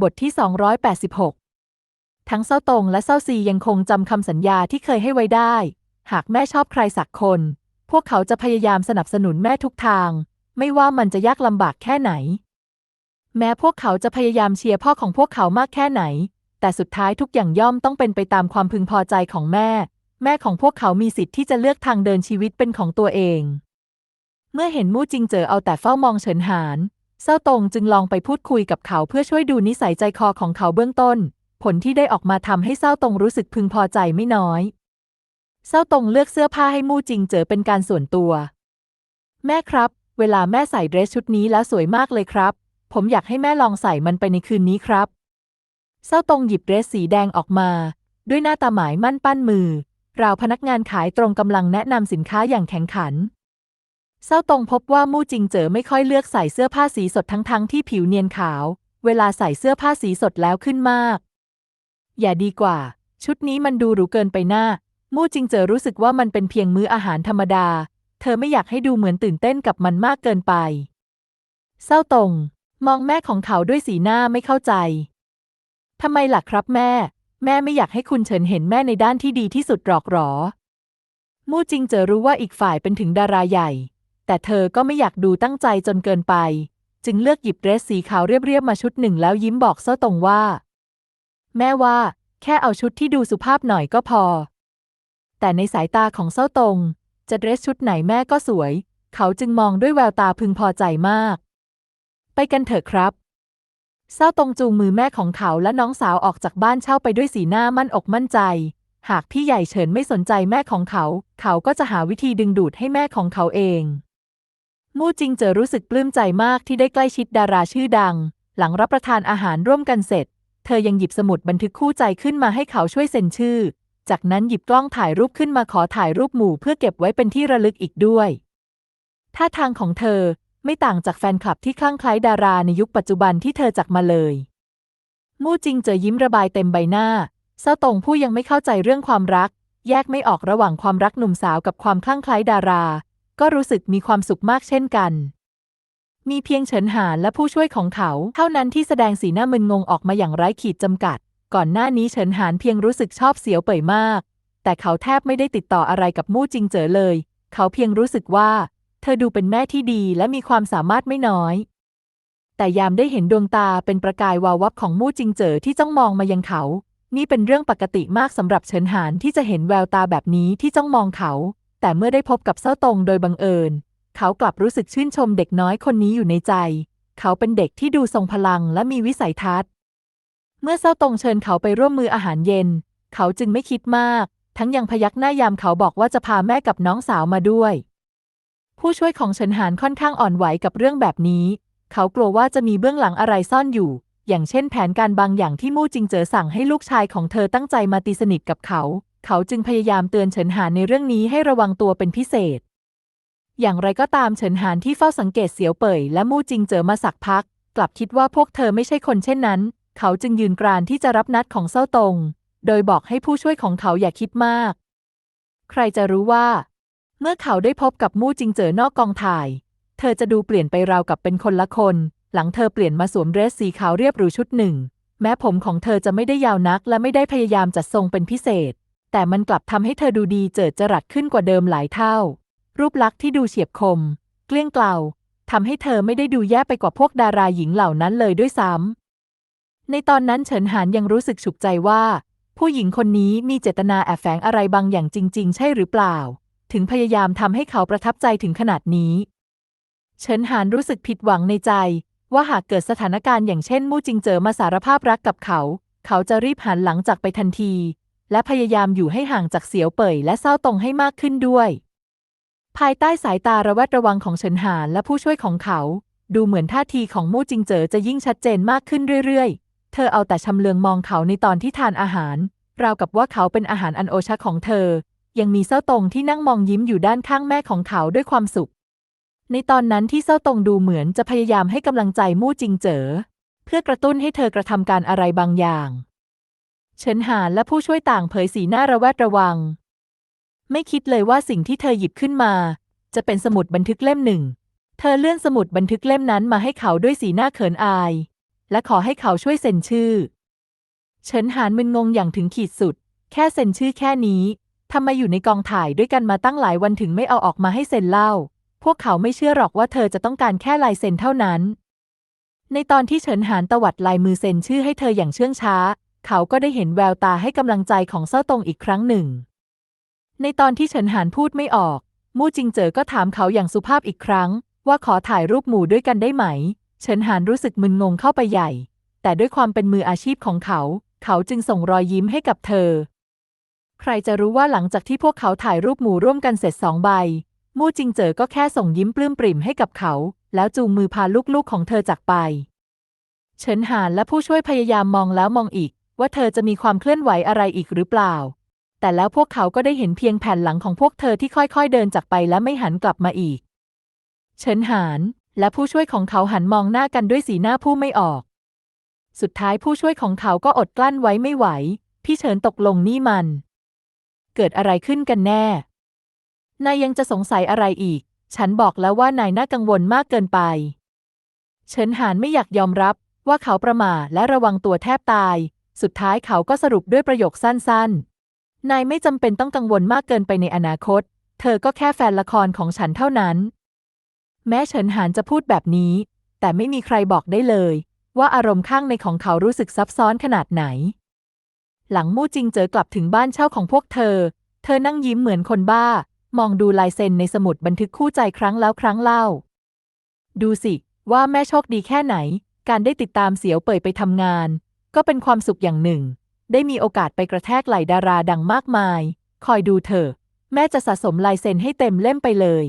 บทที่ 286 ทั้งเศร้าตงและเศร้าซียังคงจำคำสัญญาที่เคยให้ไว้ได้ หากแม่ชอบใครสักคน พวกเขาจะพยายามสนับสนุนแม่ทุกทาง ไม่ว่ามันจะยากลำบากแค่ไหน แม้พวกเขาจะพยายามเชียร์พ่อของพวกเขามากแค่ไหน แต่สุดท้ายทุกอย่างย่อมต้องเป็นไปตามความพึงพอใจของแม่ แม่ของพวกเขามีสิทธิ์ที่จะเลือกทางเดินชีวิตเป็นของตัวเอง เมื่อเห็นมู่จิงเจอเอาแต่เฝ้ามองเฉินหาน เศร้าตงจึงลองไปพูดคุยกับเขาเพื่อช่วยดูนิสัยใจคอของเขาเบื้องต้น ผลที่ได้ออกมาทำให้เศร้าตงรู้สึกพึงพอใจไม่น้อย เศร้าตงเลือกเสื้อผ้าให้มู่จิงเจอเป็นการส่วนตัว แม่ครับ เวลาแม่ใส่เดรสชุดนี้แล้วสวยมากเลยครับ ผมอยากให้แม่ลองใส่มันไปในคืนนี้ครับ เศร้าตงหยิบเดรสสีแดงออกมา ด้วยหน้าตาหมายมั่นปั้นมือราวพนักงานขายตรงกำลังแนะนำสินค้าอย่างแข็งขัน เศร้าตงพบว่ามู่จิงเจ๋อไม่ค่อยเลือกใส่เสื้อผ้าสีสดทั้งๆที่ผิวเนียนขาว เวลาใส่เสื้อผ้าสีสดแล้วขึ้นมาก อย่าดีกว่า ชุดนี้มันดูหรูเกินไปหน้า มู่จิงเจ๋อรู้สึกว่ามันเป็นเพียงมื้ออาหารธรรมดา เธอไม่อยากให้ดูเหมือนตื่นเต้นกับมันมากเกินไป เศร้าตงมองแม่ของเขาด้วยสีหน้าไม่เข้าใจทำไมล่ะครับแม่ แม่ไม่อยากให้คุณเฉินเห็นแม่ในด้านที่ดีที่สุดหรอกหรอ มู่จิงเจอรู้ว่าอีกฝ่ายเป็นถึงดาราใหญ่ แต่เธอก็ไม่อยากดูตั้งใจจนเกินไป จึงเลือกหยิบเดรสสีขาวเรียบๆมาชุดหนึ่งแล้วยิ้มบอกเศร้าตรงว่า แม่ว่า แค่เอาชุดที่ดูสุภาพหน่อยก็พอ แต่ในสายตาของเศร้าตรงจะเดรสชุดไหนแม่ก็สวย เขาจึงมองด้วยแววตาพึงพอใจมาก ไปกันเถอะครับเศร้าตรงจูงมือแม่ของเขาและน้องสาวออกจากบ้านเช่าไปด้วยสีหน้ามั่นอกมั่นใจ หากพี่ใหญ่เฉินไม่สนใจแม่ของเขา เขาก็จะหาวิธีดึงดูดให้แม่ของเขาเอง มู่จิงเจอรู้สึกปลื้มใจมากที่ได้ใกล้ชิดดาราชื่อดัง หลังรับประทานอาหารร่วมกันเสร็จ เธอยังหยิบสมุดบันทึกคู่ใจขึ้นมาให้เขาช่วยเซ็นชื่อ จากนั้นหยิบกล้องถ่ายรูปขึ้นมาขอถ่ายรูปหมู่เพื่อเก็บไว้เป็นที่ระลึกอีกด้วย ท่าทางของเธอไม่ต่างจากแฟนคลับที่คลั่งไคล้ดาราในยุคปัจจุบันที่เธอจักมาเลย มู่จิงเจอยิ้มระบายเต็มใบหน้าเศร้าตงผู้ยังไม่เข้าใจเรื่องความรัก แยกไม่ออกระหว่างความรักหนุ่มสาวกับความคลั่งไคล้ดารา ก็รู้สึกมีความสุขมากเช่นกัน มีเพียงเฉินหานและผู้ช่วยของเขา เท่านั้นที่แสดงสีหน้ามึนงงออกมาอย่างไร้ขีดจำกัด ก่อนหน้านี้เฉินหานเพียงรู้สึกชอบเสียวเป่ยมาก แต่เขาแทบไม่ได้ติดต่ออะไรกับมู่จิงเจ๋อเลย เขาเพียงรู้สึกว่า เธอดูเป็นแม่ที่ดีและมีความสามารถไม่น้อย แต่ยามได้เห็นดวงตาเป็นประกายวาววับของมู่จิงเจ๋อที่จ้องมองมายังเขา นี่เป็นเรื่องปกติมากสำหรับเฉินหานที่จะเห็นแววตาแบบนี้ที่จ้องมองเขา แต่เมื่อได้พบกับเซ้าตงโดยบังเอิญ เขากลับรู้สึกชื่นชมเด็กน้อยคนนี้อยู่ในใจ เขาเป็นเด็กที่ดูทรงพลังและมีวิสัยทัศน์ เมื่อเซ้าตงเชิญเขาไปร่วมมืออาหารเย็น เขาจึงไม่คิดมาก ทั้งยังพยักหน้ายามเขาบอกว่าจะพาแม่กับน้องสาวมาด้วย ผู้ช่วยของเฉินหานค่อนข้างอ่อนไหวกับเรื่องแบบนี้ เขากลัวว่าจะมีเบื้องหลังอะไรซ่อนอยู่ อย่างเช่นแผนการบางอย่างที่มู่จิงเจ๋อสั่งให้ลูกชายของเธอตั้งใจมาตีสนิทกับเขา เขาจึงพยายามเตือนเฉินหานในเรื่องนี้ให้ระวังตัวเป็นพิเศษ อย่างไรก็ตามเฉินหานที่เฝ้าสังเกตเสียวเป่ยและมู่จิงเจอมาสักพัก กลับคิดว่าพวกเธอไม่ใช่คนเช่นนั้น เขาจึงยืนกรานที่จะรับนัดของเซ้าตง โดยบอกให้ผู้ช่วยของเขาอย่าคิดมาก ใครจะรู้ว่า เมื่อเขาได้พบกับมู่จิงเจอนอกกองถ่าย เธอจะดูเปลี่ยนไปราวกับเป็นคนละคน หลังเธอเปลี่ยนมาสวมเดรสสีขาวเรียบหรูชุดหนึ่ง แม้ผมของเธอจะไม่ได้ยาวนักและไม่ได้พยายามจัดทรงเป็นพิเศษ แต่มันกลับทำให้เธอดูดีเจิดจรัสขึ้นกว่าเดิมหลายเท่า รูปลักษณ์ที่ดูเฉียบคม เกลี้ยงเกลาทำให้เธอไม่ได้ดูแย่ไปกว่าพวกดาราหญิงเหล่านั้นเลยด้วยซ้ำ ในตอนนั้นเฉินหานยังรู้สึกฉุกใจว่า ผู้หญิงคนนี้มีเจตนาแอบแฝงอะไรบางอย่างจริง ๆ ใช่หรือเปล่า ถึงพยายามทำให้เขาประทับใจถึงขนาดนี้ เฉินหานรู้สึกผิดหวังในใจ ว่าหากเกิดสถานการณ์อย่างเช่นมู่จิงเจอมาสารภาพรักกับเขา เขาจะรีบหันหลังจากไปทันที และพยายามอยู่ให้ห่างจากเสียวเป่ยและเศร้าตรงให้มากขึ้นด้วย ภายใต้สายตาระแวดระวังของเฉินหานและผู้ช่วยของเขา ดูเหมือนท่าทีของมู่จิงเจอจะยิ่งชัดเจนมากขึ้นเรื่อยๆ เธอเอาแต่ชำเลืองมองเขาในตอนที่ทานอาหาร ราวกับว่าเขาเป็นอาหารอันโอชะของเธอ ยังมีเศร้าตรงที่นั่งมองยิ้มอยู่ด้านข้างแม่ของเขาด้วยความสุข ในตอนนั้นที่เศร้าตรงดูเหมือนจะพยายามให้กำลังใจมู่จิงเจอเพื่อกระตุ้นให้เธอกระทำการอะไรบางอย่าง เฉินหานและผู้ช่วยต่างเผยสีหน้าระแวดระวัง ไม่คิดเลยว่าสิ่งที่เธอหยิบขึ้นมา จะเป็นสมุดบันทึกเล่มหนึ่ง เธอเลื่อนสมุดบันทึกเล่มนั้นมาให้เขาด้วยสีหน้าเขินอาย และขอให้เขาช่วยเซ็นชื่อ เฉินหานมึนงงอย่างถึงขีดสุด แค่เซ็นชื่อแค่นี้ทำไมอยู่ในกองถ่ายด้วยกันมาตั้งหลายวันถึงไม่เอาออกมาให้เซ็นเล่า พวกเขาไม่เชื่อหรอกว่าเธอจะต้องการแค่ลายเซ็นเท่านั้น ในตอนที่เฉินหานตวัดลายมือเซ็นชื่อให้เธออย่างเชื่องช้า เขาก็ได้เห็นแววตาให้กำลังใจของเซาตงอีกครั้งหนึ่ง ในตอนที่เฉินหานพูดไม่ออก มู่จิงเจ๋อก็ถามเขาอย่างสุภาพอีกครั้ง ว่าขอถ่ายรูปหมู่ด้วยกันได้ไหม เฉินหานรู้สึกมึนงงเข้าไปใหญ่ แต่ด้วยความเป็นมืออาชีพของเขา เขาจึงส่งรอยยิ้มให้กับเธอ ใครจะรู้ว่าหลังจากที่พวกเขาถ่ายรูปหมู่ร่วมกันเสร็จสองใบ มู่จิงเจ๋อก็แค่ส่งยิ้มปลื้มปริ่มให้กับเขา แล้วจูงมือพาลูกๆของเธอจากไป เฉินหานและผู้ช่วยพยายามมองแล้วมองอีก ว่าเธอจะมีความเคลื่อนไหวอะไรอีกหรือเปล่า แต่แล้วพวกเขาก็ได้เห็นเพียงแผ่นหลังของพวกเธอที่ค่อยๆเดินจากไปและไม่หันกลับมาอีก เฉินหาน และผู้ช่วยของเขาหันมองหน้ากันด้วยสีหน้าผู้ไม่ออก สุดท้ายผู้ช่วยของเขาก็อดกลั้นไว้ไม่ไหว พี่เฉินตกลงนี่มัน เกิดอะไรขึ้นกันแน่ นายยังจะสงสัยอะไรอีก ฉันบอกแล้วว่านายน่ากังวลมากเกินไป เฉินหานไม่อยากยอมรับว่าเขาประมาทและระวังตัวแทบตาย สุดท้ายเขาก็สรุปด้วยประโยคสั้นๆ นายไม่จำเป็นต้องกังวลมากเกินไปในอนาคต เธอก็แค่แฟนละครของฉันเท่านั้น แม้เฉินหานจะพูดแบบนี้ แต่ไม่มีใครบอกได้เลย ว่าอารมณ์ข้างในของเขารู้สึกซับซ้อนขนาดไหน หลังมู่จิงเจอกลับถึงบ้านเช่าของพวกเธอ เธอนั่งยิ้มเหมือนคนบ้า มองดูลายเซ็นในสมุดบันทึกคู่ใจครั้งแล้วครั้งเล่า ดูสิว่าแม่โชคดีแค่ไหน การได้ติดตามเสียวเป่ยไปทำงาน ก็เป็นความสุขอย่างหนึ่ง ได้มีโอกาสไปกระแทกไหลดาราดังมากมาย คอยดูเถอะ แม่จะสะสมลายเซ็นให้เต็มเล่มไปเลย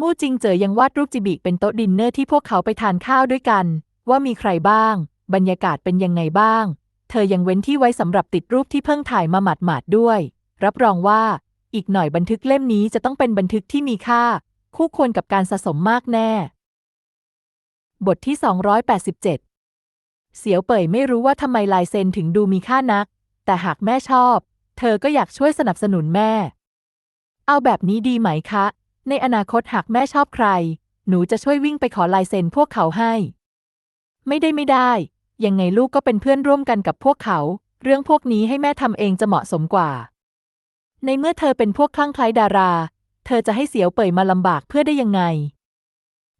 มู่จิงเจอยังวาดรูปจิบิเป็นโต๊ะดินเนอร์ที่พวกเขาไปทานข้าวด้วยกัน ว่ามีใครบ้าง บรรยากาศเป็นยังไงบ้าง เธอยังเว้นที่ไว้สำหรับติดรูปที่เพิ่งถ่ายมาหมาดๆด้วย รับรองว่า อีกหน่อยบันทึกเล่มนี้จะต้องเป็นบันทึกที่มีค่า คู่ควรกับการสะสมมากแน่ บทที่ 287 เสียวเป่ยไม่รู้ว่าทำไมลายเซ็นถึงดูมีค่านัก แต่หากแม่ชอบ เธอก็อยากช่วยสนับสนุนแม่ เอาแบบนี้ดีไหมคะ ในอนาคตหากแม่ชอบใคร หนูจะช่วยวิ่งไปขอลายเซ็นพวกเขาให้ ไม่ได้ไม่ได้ ยังไงลูกก็เป็นเพื่อนร่วมกันกับพวกเขา เรื่องพวกนี้ให้แม่ทำเองจะเหมาะสมกว่า ในเมื่อเธอเป็นพวกคลั่งไคล้ดารา เธอจะให้เสียวเป่ยมาลำบากเพื่อได้ยังไง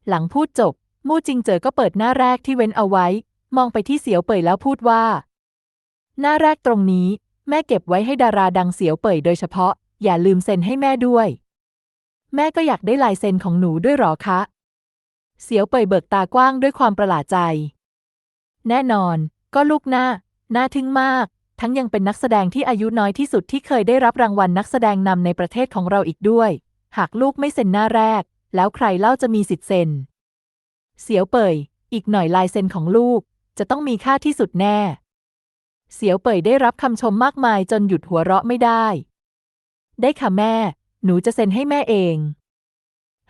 หลังพูดจบมู่จิงเจอก็เปิดหน้าแรกที่เว้นเอาไว้ มองไปที่เสียวเป่ยแล้วพูดว่า หน้าแรกตรงนี้ แม่เก็บไว้ให้ดาราดังเสียวเป่ยโดยเฉพาะ อย่าลืมเซ็นให้แม่ด้วย แม่ก็อยากได้ลายเซ็นของหนูด้วยหรอคะ เสียวเป่ยเบิกตากว้างด้วยความประหลาดใจ แน่นอน ก็ลูกหน้า น่าทึ่งมาก ทั้งยังเป็นนักแสดงที่อายุน้อยที่สุดที่เคยได้รับรางวัลนักแสดงนำในประเทศของเราอีกด้วย หากลูกไม่เซ็นหน้าแรก แล้วใครเล่าจะมีสิทธิ์เซ็น เสียวเป่ย อีกหน่อยลายเซ็นของลูก จะต้องมีค่าที่สุดแน่ เสียวเป่ยได้รับคำชมมากมายจนหยุดหัวเราะไม่ได้ ได้ค่ะแม่ หนูจะเซ็นให้แม่เอง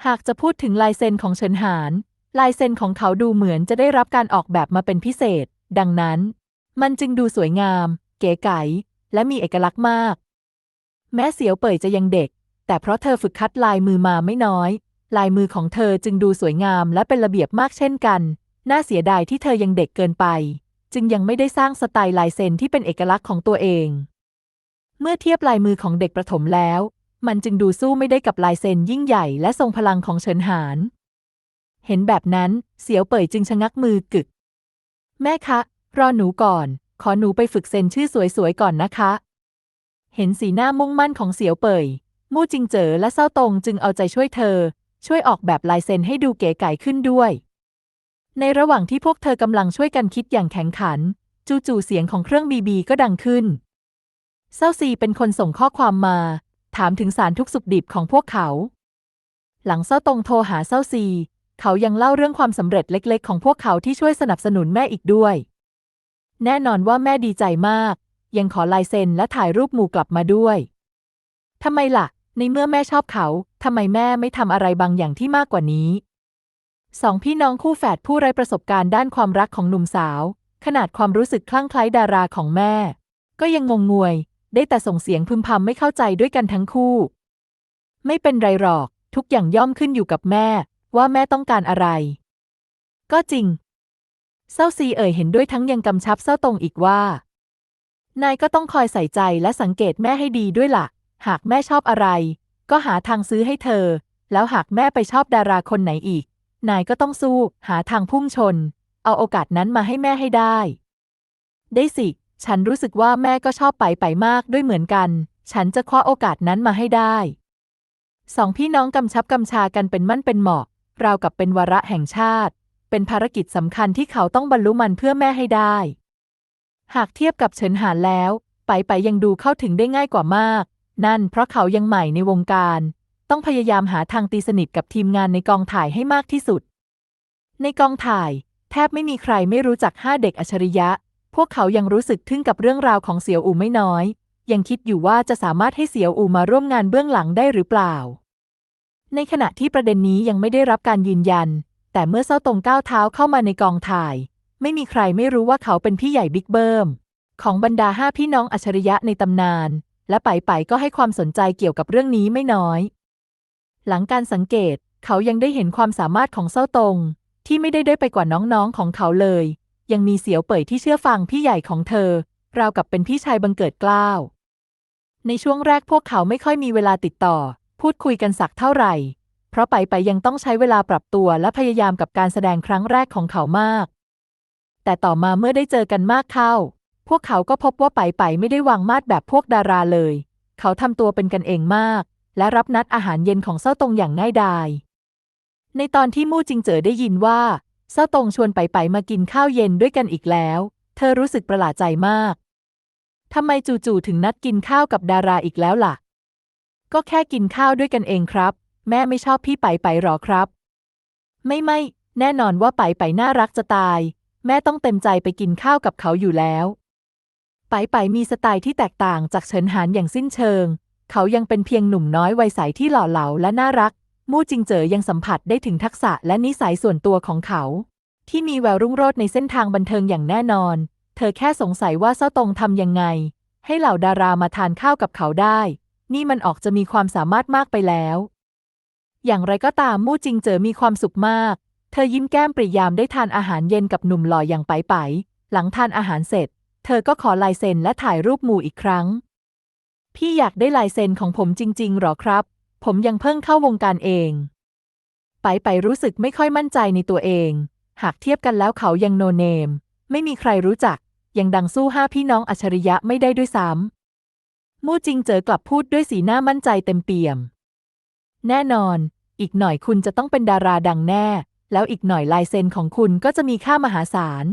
หากจะพูดถึงลายเซ็นของเฉินหาน ลายเซ็นของเขาดูเหมือนจะได้รับการออกแบบมาเป็นพิเศษ ดังนั้น มันจึงดูสวยงาม เก๋ไก๋และมีเอกลักษณ์มาก แม้เสียวเป่ยจะยังเด็ก แต่เพราะเธอฝึกคัดลายมือมาไม่น้อย ลายมือของเธอจึงดูสวยงามและเป็นระเบียบมากเช่นกัน น่าเสียดายที่เธอยังเด็กเกินไป จึงยังไม่ได้สร้างสไตล์ลายเซ็นที่เป็นเอกลักษณ์ของตัวเอง เมื่อเทียบลายมือของเด็กประถมแล้ว มันจึงดูสู้ไม่ได้กับลายเซ็นยิ่งใหญ่และทรงพลังของเฉินหาน เห็นแบบนั้นเสียวเป่ยจึงชะงักมือกึก แม่คะ รอหนูก่อน ขอหนูไปฝึกเซ็นชื่อสวยๆก่อนนะคะ เห็นสีหน้ามุ่งมั่นของเสียวเป่ยมู่จิงเจ๋อและเศร้าตงจึงเอาใจช่วยเธอ ช่วยออกแบบลายเซ็นให้ดูเก๋ไก๋ขึ้นด้วย ในระหว่างที่พวกเธอกำลังช่วยกันคิดอย่างแข็งขัน จู่ๆเสียงของเครื่องบีบีก็ดังขึ้นเศร้าซีเป็นคนส่งข้อความมา ถามถึงสารทุกสุขดิบของพวกเขา หลังเศร้าตงโทรหาเศร้าซี เขายังเล่าเรื่องความสำเร็จเล็กๆ ของพวกเขาที่ช่วยสนับสนุนแม่อีกด้วย แน่นอนว่าแม่ดีใจมาก ยังขอลายเซ็นและถ่ายรูปหมู่กลับมาด้วยทำไมล่ะ ในเมื่อแม่ชอบเขาทำไมแม่ไม่ทำอะไรบางอย่างที่มากกว่านี้ สองพี่น้องคู่แฝดผู้ไร้ประสบการณ์ด้านความรักของหนุ่มสาว ขนาดความรู้สึกคลั่งไคล้ดาราของแม่ ก็ยังงงงวย ได้แต่ส่งเสียงพึมพำไม่เข้าใจด้วยกันทั้งคู่ ไม่เป็นไรหรอก ทุกอย่างย่อมขึ้นอยู่กับแม่ ว่าแม่ต้องการอะไร ก็จริง เศร้าซีเอ่ยเห็นด้วยทั้งยังกำชับเศร้าตรงอีกว่า นายก็ต้องคอยใส่ใจและสังเกตแม่ให้ดีด้วยล่ะ หากแม่ชอบอะไร ก็หาทางซื้อให้เธอ แล้วหากแม่ไปชอบดาราคนไหนอีก นายก็ต้องสู้ หาทางพุ่งชน เอาโอกาสนั้นมาให้แม่ให้ได้ ได้สิ ฉันรู้สึกว่าแม่ก็ชอบไปไปมากด้วยเหมือนกัน ฉันจะคว้าโอกาสนั้นมาให้ได้สองพี่น้องกำชับกำชากันเป็นมั่นเป็นเหมาะ ราวกับเป็นวาระแห่งชาติ เป็นภารกิจสำคัญที่เขาต้องบรรลุมันเพื่อแม่ให้ได้ หากเทียบกับเฉินหานแล้ว ไปไปยังดูเข้าถึงได้ง่ายกว่ามาก นั่นเพราะเขายังใหม่ในวงการ ต้องพยายามหาทางตีสนิทกับทีมงานในกองถ่ายให้มากที่สุด ในกองถ่าย แทบไม่มีใครไม่รู้จักห้าเด็กอัจฉริยะ พวกเขายังรู้สึกทึ่งกับเรื่องราวของเสี่ยวอูไม่น้อย ยังคิดอยู่ว่าจะสามารถให้เสี่ยวอูมาร่วมงานเบื้องหลังได้หรือเปล่า ในขณะที่ประเด็นนี้ยังไม่ได้รับการยืนยัน แต่เมื่อเซาตงก้าวเท้าเข้ามาในกองถ่าย ไม่มีใครไม่รู้ว่าเขาเป็นพี่ใหญ่บิ๊กเบิ้มของบรรดาห้าพี่น้องอัจฉริยะในตำนาน และไปไปก็ให้ความสนใจเกี่ยวกับเรื่องนี้ไม่น้อย หลังการสังเกต เขายังได้เห็นความสามารถของเซาตง ที่ไม่ได้ด้อยไปกว่าน้องๆของเขาเลย ยังมีเสียวเป่ยที่เชื่อฟังพี่ใหญ่ของเธอ ราวกับเป็นพี่ชายบังเกิดเกล้าวในช่วงแรกพวกเขาไม่ค่อยมีเวลาติดต่อ พูดคุยกันสักเท่าไหร่ เพราะไปไปยังต้องใช้เวลาปรับตัวและพยายามกับการแสดงครั้งแรกของเขามาก แต่ต่อมาเมื่อได้เจอกันมากเข้า พวกเขาก็พบว่าไปไปไม่ได้วางมาดแบบพวกดาราเลย เขาทำตัวเป็นกันเองมาก และรับนัดอาหารเย็นของเซาตงอย่างง่ายดาย ในตอนที่มู่จิงเจ๋อได้ยินว่าเซาตงชวนไปไปมากินข้าวเย็นด้วยกันอีกแล้ว เธอรู้สึกประหลาดใจมากทำไมจู่ๆถึงนัดกินข้าวกับดาราอีกแล้วล่ะ ก็แค่กินข้าวด้วยกันเองครับ แม่ไม่ชอบพี่ไปไปหรอครับ ไม่ไม่แน่นอนว่าไปไปน่ารักจะตาย แม่ต้องเต็มใจไปกินข้าวกับเขาอยู่แล้ว ไปไปมีสไตล์ที่แตกต่างจากเฉินหานอย่างสิ้นเชิง เขายังเป็นเพียงหนุ่มน้อยวัยใสที่หล่อเหลาและน่ารัก มู่จิงเจ๋อยังสัมผัสได้ถึงทักษะและนิสัยส่วนตัวของเขา ที่มีแววรุ่งโรจน์ในเส้นทางบันเทิงอย่างแน่นอน เธอแค่สงสัยว่าเซาตงทำยังไง ให้เหล่าดารามาทานข้าวกับเขาได้ นี่มันออกจะมีความสามารถมากไปแล้ว อย่างไรก็ตามมู่จิงเจ๋อมีความสุขมาก เธอยิ้มแก้มปริยามได้ทานอาหารเย็นกับหนุ่มหล่ออย่างไปไปหลังทานอาหารเสร็จ เธอก็ขอลายเซ็นและถ่ายรูปหมู่อีกครั้ง พี่อยากได้ลายเซ็นของผมจริง ๆ หรอครับ ผมยังเพิ่งเข้าวงการเอง ไปไปรู้สึกไม่ค่อยมั่นใจในตัวเอง หากเทียบกันแล้วเขายังโนเนม ไม่มีใครรู้จัก ยังดังสู้ห้าพี่น้องอัจฉริยะไม่ได้ด้วยซ้ำมู่จิงเจอกลับพูดด้วยสีหน้ามั่นใจเต็มเปี่ยม แน่นอน อีกหน่อยคุณจะต้องเป็นดาราดังแน่ แล้วอีกหน่อยลายเซ็นของคุณก็จะมีค่ามหาศาล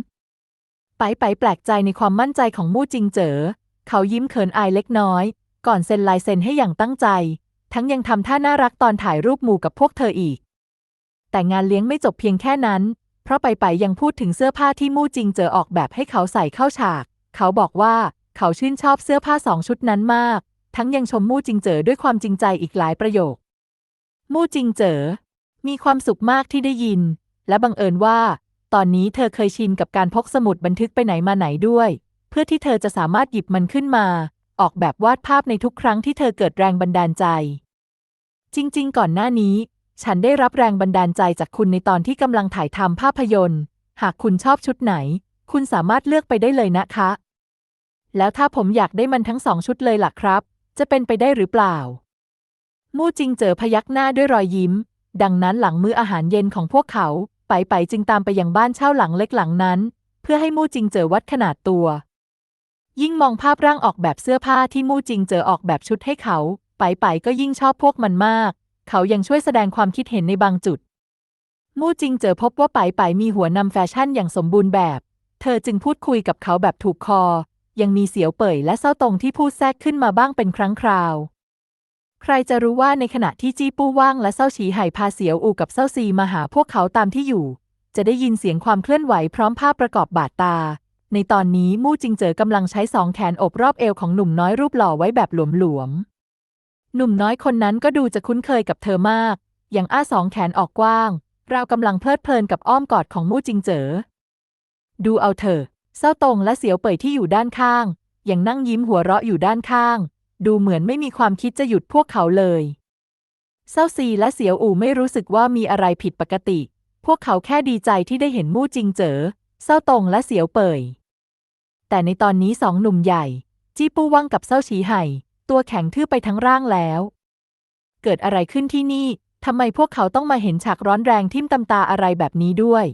ไปไปแปลกใจในความมั่นใจของมู่จิงเจอ เขายิ้มเขินอายเล็กน้อย ก่อนเซ็นลายเซ็นให้อย่างตั้งใจ ทั้งยังทำท่าน่ารักตอนถ่ายรูปหมู่กับพวกเธออีก แต่งานเลี้ยงไม่จบเพียงแค่นั้น เพราะไปไปยังพูดถึงเสื้อผ้าที่มู่จิงเจอออกแบบให้เขาใส่เข้าฉาก เขาบอกว่าเขาชื่นชอบเสื้อผ้าสองชุดนั้นมาก ทั้งยังชมมู่จิงเจอด้วยความจริงใจอีกหลายประโยค มู่จิงเจอ มีความสุขมากที่ได้ยิน และบังเอิญว่า ตอนนี้เธอเคยชินกับการพกสมุดบันทึกไปไหนมาไหนด้วย เพื่อที่เธอจะสามารถหยิบมันขึ้นมา ออกแบบวาดภาพในทุกครั้งที่เธอเกิดแรงบันดาลใจ จริง ๆ ก่อนหน้านี้ ฉันได้รับแรงบันดาลใจจากคุณในตอนที่กำลังถ่ายทำภาพยนตร์ หากคุณชอบชุดไหน คุณสามารถเลือกไปได้เลยนะคะ แล้วถ้าผมอยากได้มันทั้งสองชุดเลยล่ะครับ จะเป็นไปได้หรือเปล่า มู่จิงเจอพยักหน้าด้วยรอยยิ้ม ดังนั้นหลังมื้ออาหารเย็นของพวกเขา ไปไปจึงตามไปยังบ้านเช่าหลังเล็กหลังนั้น เพื่อให้มู่จิงเจอวัดขนาดตัว ยิ่งมองภาพร่างออกแบบเสื้อผ้าที่มู่จิงเจอออกแบบชุดให้เขา ไปไปก็ยิ่งชอบพวกมันมาก เขายังช่วยแสดงความคิดเห็นในบางจุด มู่จิงเจอพบว่าไปไปมีหัวนำแฟชั่นอย่างสมบูรณ์แบบ เธอจึงพูดคุยกับเขาแบบถูกคอ ยังมีเสียวเป่ยและเศร้าตรงที่พูดแทรกขึ้นมาบ้างเป็นครั้งคราว ใครจะรู้ว่าในขณะที่จี้ปู้ว่างและเศร้าฉีไห่พาเสียวอูกับเศร้าซีมาหาพวกเขาตามที่อยู่ จะได้ยินเสียงความเคลื่อนไหวพร้อมภาพประกอบบาดตา ในตอนนี้มู่จิงเจอกำลังใช้สองแขนอบรอบเอวของหนุ่มน้อยรูปหล่อไว้แบบหลวมๆ หนุ่มน้อยคนนั้นก็ดูจะคุ้นเคยกับเธอมาก อย่างอ้าสองแขนออกกว้าง เรากำลังเพลิดเพลินกับอ้อมกอดของมู่จิงเจอดูเอาเถอะเศร้าตรงและเสียวเป่ยที่อยู่ด้านข้าง ยังนั่งยิ้มหัวเราะอยู่ด้านข้าง ดูเหมือนไม่มีความคิดจะหยุดพวกเขาเลย เศร้าซีและเสียวอู่ไม่รู้สึกว่ามีอะไรผิดปกติ พวกเขาแค่ดีใจที่ได้เห็นมู่จิงเจอเศร้าตงและเสียวเป่ย แต่ในตอนนี้สองหนุ่มใหญ่ จี้ปู้ว่างกับเศร้าฉีไห่ ตัวแข็งทื่อไปทั้งร่างแล้ว เกิดอะไรขึ้นที่นี่ทำไมพวกเขาต้องมาเห็นฉากร้อนแรงทิ่มตำตาอะไรแบบนี้ด้วย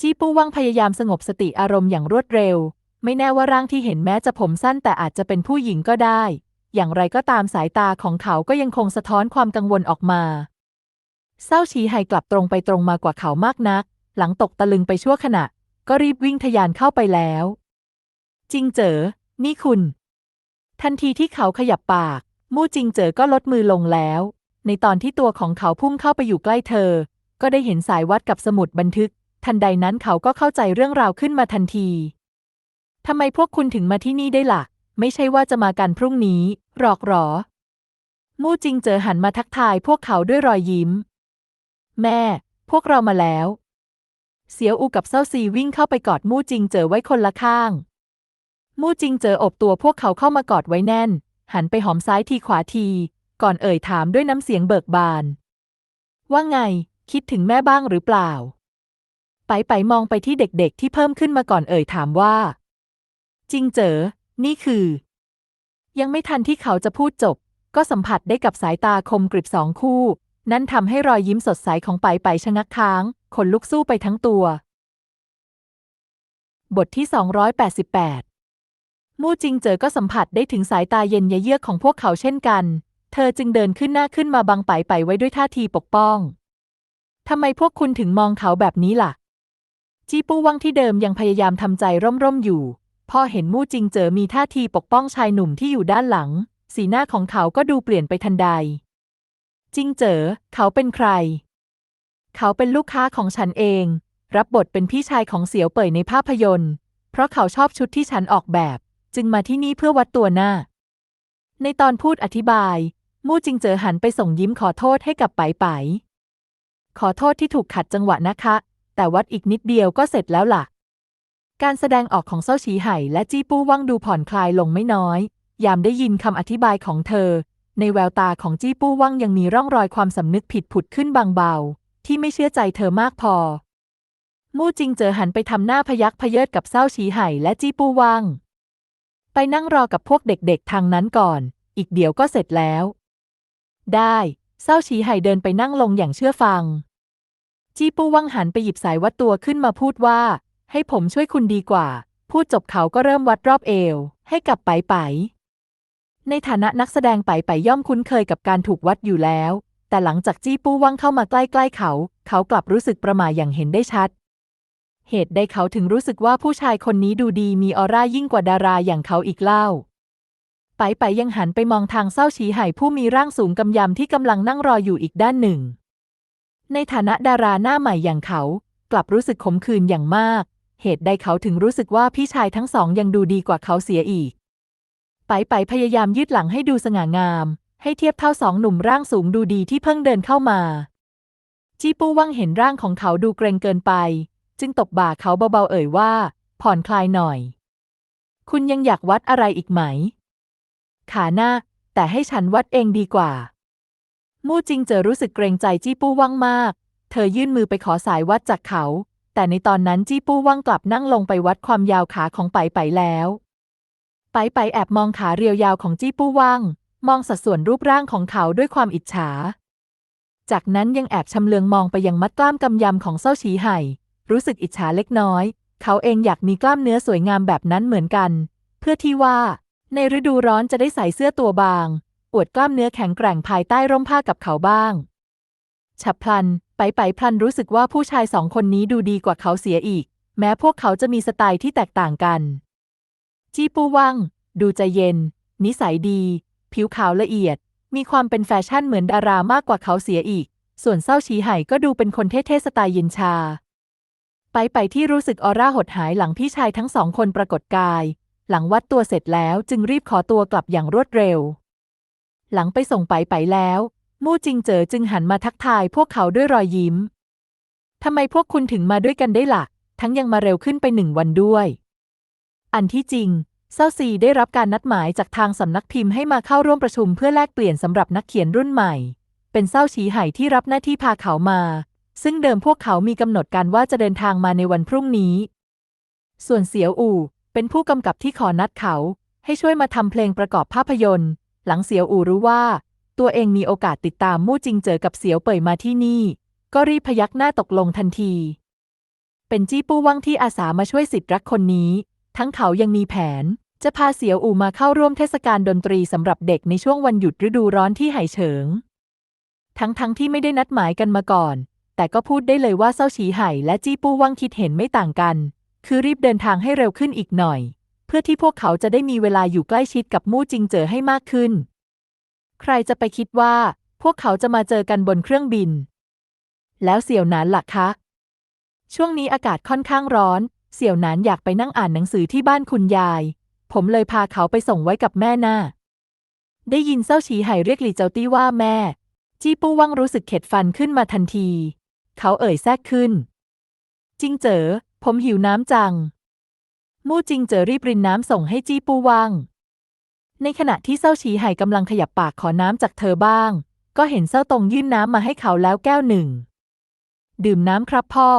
จี้ปู้ว่างพยายามสงบสติอารมณ์อย่างรวดเร็ว ไม่แน่ว่าร่างที่เห็นแม้จะผมสั้นแต่อาจจะเป็นผู้หญิงก็ได้ อย่างไรก็ตามสายตาของเขาก็ยังคงสะท้อนความกังวลออกมาเศร้าฉีไห่กลับตรงไปตรงมากว่าเขามากนัก หลังตกตะลึงไปชั่วขณะ ก็รีบวิ่งทะยานเข้าไปแล้ว จิงเจ๋อ นี่คุณ ทันทีที่เขาขยับปาก มู่จิงเจ๋อก็ลดมือลงแล้ว ในตอนที่ตัวของเขาพุ่งเข้าไปอยู่ใกล้เธอ ก็ได้เห็นสายวัดกับสมุดบันทึก ทันใดนั้นเขาก็เข้าใจเรื่องราวขึ้นมาทันทีทำไมพวกคุณถึงมาที่นี่ได้ล่ะ ไม่ใช่ว่าจะมากันพรุ่งนี้ หรอกหรอ มู่จิงเจอหันมาทักทายพวกเขาด้วยรอยยิ้ม แม่ พวกเรามาแล้ว เสียวอูกับเซาซีวิ่งเข้าไปกอดมู่จิงเจอไว้คนละข้าง มู่จิงเจออบตัวพวกเขาเข้ามากอดไว้แน่น หันไปหอมซ้ายทีขวาที ก่อนเอ่ยถามด้วยน้ำเสียงเบิกบาน ว่าไง คิดถึงแม่บ้างหรือเปล่า ไปไปมองไปที่เด็กๆ ที่เพิ่มขึ้นมาก่อนเอ่ยถามว่า จิงเจอ นี่คือ ยังไม่ทันที่เขาจะพูดจบ ก็สัมผัสได้กับสายตาคมกริบสองคู่ นั่นทำให้รอยยิ้มสดใสของไปไปชะงักค้างขนลุกสู้ไปทั้งตัว บทที่ 288 มู่จิงเจอก็สัมผัสได้ถึงสายตาเย็นเยือกของพวกเขาเช่นกัน เธอจึงเดินขึ้นหน้าขึ้นมาบังไปไปไว้ด้วยท่าทีปกป้อง ทำไมพวกคุณถึงมองเขาแบบนี้ล่ะ จีปูวังที่เดิมยังพยายามทำใจร่มๆอยู่ พอเห็นมู่จิงเจอมีท่าทีปกป้องชายหนุ่มที่อยู่ด้านหลัง สีหน้าของเขาก็ดูเปลี่ยนไปทันใด จิงเจอ เขาเป็นใคร เขาเป็นลูกค้าของฉันเอง รับบทเป็นพี่ชายของเสียวเป่ยในภาพยนตร์ เพราะเขาชอบชุดที่ฉันออกแบบ จึงมาที่นี่เพื่อวัดตัวหน้า ในตอนพูดอธิบาย มู่จิงเจอหันไปส่งยิ้มขอโทษให้กับไปไปขอโทษที่ถูกขัดจังหวะนะคะ แต่วัดอีกนิดเดียวก็เสร็จแล้วล่ะ การแสดงออกของเซาฉีไห่และจี้ปู้ว่างดูผ่อนคลายลงไม่น้อย ยามได้ยินคำอธิบายของเธอ ในแววตาของจี้ปู้ว่างยังมีร่องรอยความสำนึกผิดผุดขึ้นบางเบา ที่ไม่เชื่อใจเธอมากพอ มู่จิงเจอหันไปทำหน้าพยักพเยิดกับเซาฉีไห่และจี้ปู้ว่าง ไปนั่งรอกับพวกเด็กๆ ทางนั้นก่อน อีกเดี๋ยวก็เสร็จแล้ว ได้เซาฉีไห่เดินไปนั่งลงอย่างเชื่อฟัง จี้ปู้ว่างหันไปหยิบสายวัดตัวขึ้นมาพูดว่า ให้ผมช่วยคุณดีกว่า พูดจบเขาก็เริ่มวัดรอบเอว ให้กับไปไป ในฐานะนักแสดงไปไปย่อมคุ้นเคยกับการถูกวัดอยู่แล้ว แต่หลังจากจี้ปู้ว่างเข้ามาใกล้ๆเขา เขากลับรู้สึกประหม่าอย่างเห็นได้ชัด เหตุใดเขาถึงรู้สึกว่าผู้ชายคนนี้ดูดีมีออร่ายิ่งกว่าดาราอย่างเขาอีกเล่า ไปไปยังหันไปมองทางเศร้าฉีไห่ผู้มีร่างสูงกำยำที่กำลังนั่งรออยู่อีกด้านหนึ่ง ในฐานะดาราหน้าใหม่อย่างเขา กลับรู้สึกขมขื่นอย่างมาก เหตุใดเขาถึงรู้สึกว่าพี่ชายทั้งสองยังดูดีกว่าเขาเสียอีก ไปไปพยายามยืดหลังให้ดูสง่างาม ให้เทียบเท่าสองหนุ่มร่างสูงดูดีที่เพิ่งเดินเข้ามา จีปูว่างเห็นร่างของเขาดูเกรงเกินไป จึงตบบ่าเขาเบาๆเอ่ยว่า ผ่อนคลายหน่อย คุณยังอยากวัดอะไรอีกไหม ขาหน้า แต่ให้ฉันวัดเองดีกว่า มู่จิงเจอรู้สึกเกรงใจจี้ปู้ว่างมาก เธอยื่นมือไปขอสายวัดจากเขา แต่ในตอนนั้นจี้ปู้ว่างกลับนั่งลงไปวัดความยาวขาของไปไปแล้วไปไปแอบมองขาเรียวยาวของจี้ปู้ว่าง มองสัดส่วนรูปร่างของเขาด้วยความอิจฉา จากนั้นยังแอบชำเลืองมองไปยังมัดกล้ามกำยำของเศร้าฉีไห่ รู้สึกอิจฉาเล็กน้อย เขาเองอยากมีกล้ามเนื้อสวยงามแบบนั้นเหมือนกัน เพื่อที่ว่า ในฤดูร้อนจะได้ใส่เสื้อตัวบาง อวดกล้ามเนื้อแข็งแกร่งภายใต้ร่มผ้ากับเขาบ้าง ฉับพลัน ไปไปพลันรู้สึกว่าผู้ชายสองคนนี้ดูดีกว่าเขาเสียอีก แม้พวกเขาจะมีสไตล์ที่แตกต่างกัน จีปูว่างดูใจเย็น นิสัยดี ผิวขาวละเอียด มีความเป็นแฟชั่นเหมือนดารามากกว่าเขาเสียอีก ส่วนเศร้าชีไห่ก็ดูเป็นคนเท่ๆสไตล์เย็นชา ไปไปที่รู้สึกออร่าหดหายหลังพี่ชายทั้งสองคนปรากฏกาย หลังวัดตัวเสร็จแล้วจึงรีบขอตัวกลับอย่างรวดเร็ว หลังไปส่งไปไปแล้ว มู่จิงเจอจึงหันมาทักทายพวกเขาด้วยรอยยิ้มทำไมพวกคุณถึงมาด้วยกันได้ละ่ะ ทั้งยังมาเร็วขึ้นไปหนึ่งวันด้วย อันที่จริงเซาซีได้รับการนัดหมายจากทางสำนักพิมพ์ให้มาเข้าร่วมประชุมเพื่อแลกเปลี่ยนสำหรับนักเขียนรุ่นใหม่ เป็นเซาฉีไห่ที่รับหน้าที่พาเขามา ซึ่งเดิมพวกเขามีกำหนดการว่าจะเดินทางมาในวันพรุ่งนี้ ส่วนเสียวอู่เป็นผู้กำกับที่ขอนัดเขา ให้ช่วยมาทำเพลงประกอบภาพยนตร์ หลังเสียวอู่รู้ว่า ตัวเองมีโอกาสติดตามมู่จิงเจอกับเสียวเป่ยมาที่นี่ ก็รีพยักหน้าตกลงทันที เป็นจี้ปู้ว่างที่อาสามาช่วยสิทธิ์รักคนนี้ ทั้งเขายังมีแผน จะพาเสียวอู่มาเข้าร่วมเทศกาลดนตรีสำหรับเด็กในช่วงวันหยุดฤดูร้อนที่ไหเฉิง ทั้งๆทที่ไม่ได้นัดหมายกันมาก่อน แต่ก็พูดได้เลยว่าเซาฉีไห่และจี้ปู้ว่างคิดเห็นไม่ต่างกัน คือรีบเดินทางให้เร็วขึ้นอีกหน่อย เพื่อที่พวกเขาจะได้มีเวลาอยู่ใกล้ชิดกับมู่จิงเจอให้มากขึ้น ใครจะไปคิดว่า พวกเขาจะมาเจอกันบนเครื่องบิน แล้วเสี่ยวหนานล่ะคะ ช่วงนี้อากาศค่อนข้างร้อน เสี่ยวหนานอยากไปนั่งอ่านหนังสือที่บ้านคุณยาย ผมเลยพาเขาไปส่งไว้กับแม่หน่าได้ยินเซาฉีไห่เรียกหลี่เจ้าตี้ว่าแม่ จี้ปู้ว่างรู้สึกเข็ดฟันขึ้นมาทันที เขาเอ่ยแทรกขึ้น จิงเจ๋อผมหิวน้ำจัง มู่จิงเจ๋อรีบรินน้ำส่งให้จี้ปูว่างในขณะที่เซาฉีไห่กำลังขยับปากขอน้ำจากเธอบ้าง ก็เห็นเซาตงยื่นน้ำมาให้เขาแล้วแก้วหนึ่ง ดื่มน้ำครับพ่อ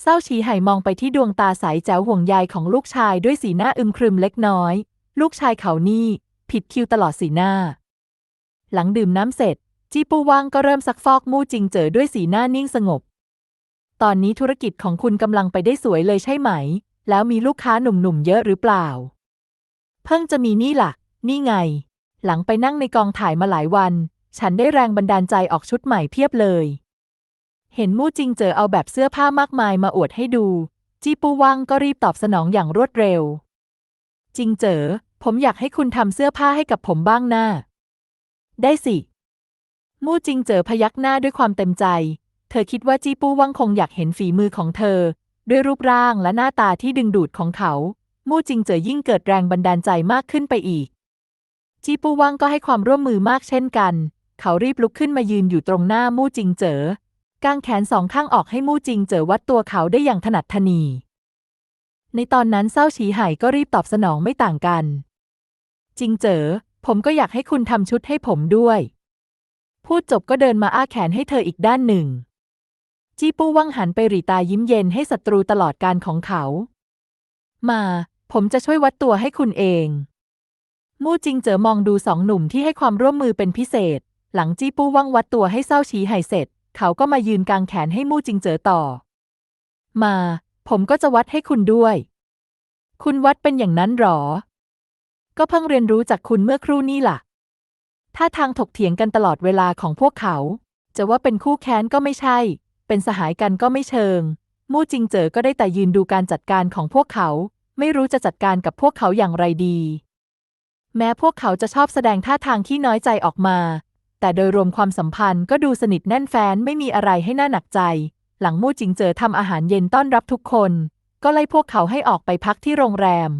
เศร้าฉีไห่มองไปที่ดวงตาใสแจ๋วห่วงใยของลูกชายด้วยสีหน้าอึมครึมเล็กน้อย ลูกชายเขานี่ ผิดคิวตลอดสีหน้า หลังดื่มน้ำเสร็จ จีปูว่างก็เริ่มซักฟอกมู่จิงเจอด้วยสีหน้านิ่งสงบ ตอนนี้ธุรกิจของคุณกำลังไปได้สวยเลยใช่ไหม แล้วมีลูกค้าหนุ่มๆเยอะหรือเปล่า เพิ่งจะมีนี่ล่ะ นี่ไง หลังไปนั่งในกองถ่ายมาหลายวัน ฉันได้แรงบันดาลใจออกชุดใหม่เพียบเลย เห็นมู่จิงเจอเอาแบบเสื้อผ้ามากมายมาอวดให้ดู จีปูว่างก็รีบตอบสนองอย่างรวดเร็ว จิงเจอ ผมอยากให้คุณทำเสื้อผ้าให้กับผมบ้างหน้าได้สิ มู่จิงเจอพยักหน้าด้วยความเต็มใจ เธอคิดว่าจีปู้ว่างคงอยากเห็นฝีมือของเธอ ด้วยรูปร่างและหน้าตาที่ดึงดูดของเขา มู่จิงเจอยิ่งเกิดแรงบันดาลใจมากขึ้นไปอีก จีปู้ว่างก็ให้ความร่วมมือมากเช่นกัน เขารีบลุกขึ้นมายืนอยู่ตรงหน้ามู่จิงเจอกางแขนสองข้างออกให้มู่จิงเจอวัดตัวเขาได้อย่างถนัดทนี ในตอนนั้นเศร้าฉีไห่ก็รีบตอบสนองไม่ต่างกัน จิงเจอ ผมก็อยากให้คุณทำชุดให้ผมด้วย พูดจบก็เดินมาอ้าแขนให้เธออีกด้านหนึ่ง จี้ปู้ว่างหันไปหรีตายิ้มเย็นให้ศัตรูตลอดการของเขา มา ผมจะช่วยวัดตัวให้คุณเอง มู่จิงเจอมองดูสองหนุ่มที่ให้ความร่วมมือเป็นพิเศษ หลังจี้ปู้ว่างวัดตัวให้เศร้าฉีไห่เสร็จ เขาก็มายืนกางแขนให้มู่จิงเจอต่อ มา ผมก็จะวัดให้คุณด้วย คุณวัดเป็นอย่างนั้นหรอ ก็เพิ่งเรียนรู้จากคุณเมื่อครู่นี่ล่ะ ถ้าทางถกเถียงกันตลอดเวลาของพวกเขา จะว่าเป็นคู่แค้นก็ไม่ใช่ เป็นสหายกันก็ไม่เชิง มู่จิงเจ๋อก็ได้แต่ยืนดูการจัดการของพวกเขา ไม่รู้จะจัดการกับพวกเขาอย่างไรดี แม้พวกเขาจะชอบแสดงท่าทางที่น้อยใจออกมา แต่โดยรวมความสัมพันธ์ก็ดูสนิทแน่นแฟ้นไม่มีอะไรให้น่าหนักใจ หลังมู่จิงเจ๋อทำอาหารเย็นต้อนรับทุกคน ก็ไล่พวกเขาให้ออกไปพักที่โรงแรม